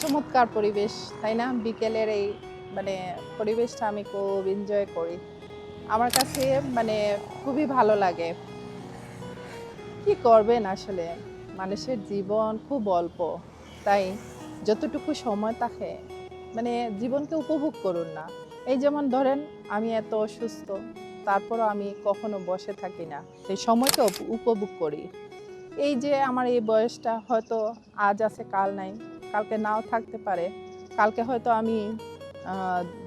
চমৎকার পরিবেশ, তাই না? বিকেলের এই মানে পরিবেশটা আমি খুব এনজয় করি। আমার কাছে মানে খুবই ভালো লাগে। কি করবেন আসলে? মানুষের জীবন খুব অল্প, তাই যতটুকু সময় থাকে মানে জীবনকে উপভোগ করুন না। এই যেমন ধরেন, আমি এত অসুস্থ, তারপরও আমি কখনো বসে থাকি না। সেই সময়কে উপভোগ করি। এই যে আমার এই বয়সটা হয়তো আজ আছে, কাল নাই। কালকে নাও থাকতে পারে। কালকে হয়তো আমি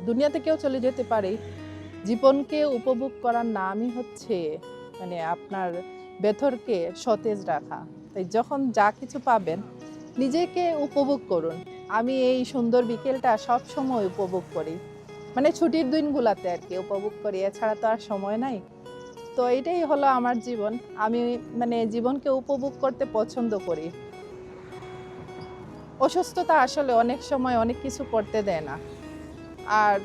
দুনিয়া থেকেও চলে যেতে পারি। জীবনকে উপভোগ করার নামই হচ্ছে মানে আপনার ভেতরকে সতেজ রাখা। তাই যখন যা কিছু পাবেন, নিজেকে উপভোগ করুন। আমি এই সুন্দর বিকেলটা সব সময় উপভোগ করি। মানে ছুটির দিনগুলোতে আর কি উপভোগ করি, এছাড়া তো আর সময় নাই। তো এটাই হলো আমার জীবন। আমি মানে জীবনকে উপভোগ করতে পছন্দ করি। অসুস্থতা আসলে অনেক সময় অনেক কিছু করতে দেয় না। আর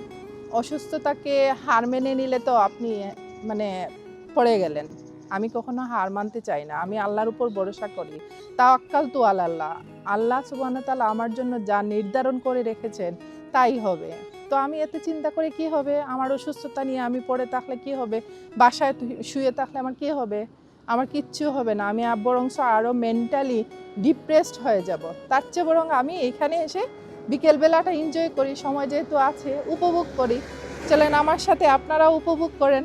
অসুস্থতাকে হার মেনে নিলে তো আপনি মানে পড়ে গেলেন। আমি কখনো হার মানতে চাই না। আমি আল্লাহর উপর ভরসা করি। তা তাওয়াক্কাল তু আল্লাহ আল্লাহ সুবহানাহু তাআলা আমার জন্য যা নির্ধারণ করে রেখেছেন, তাই হবে। তো আমি এতে চিন্তা করে কি হবে? আমার অসুস্থতা নিয়ে আমি পড়ে থাকলে কি হবে? বাসায় শুয়ে থাকলে আমার কি হবে? আমার কিচ্ছু হবে না, আমি বরংস আরও মেন্টালি ডিপ্রেসড হয়ে যাব। তার চেয়ে বরং আমি এখানে এসে বিকেলবেলাটা এনজয় করি, সময় যেহেতু আছে, উপভোগ করি। চলেন আমার সাথে আপনারাও উপভোগ করেন।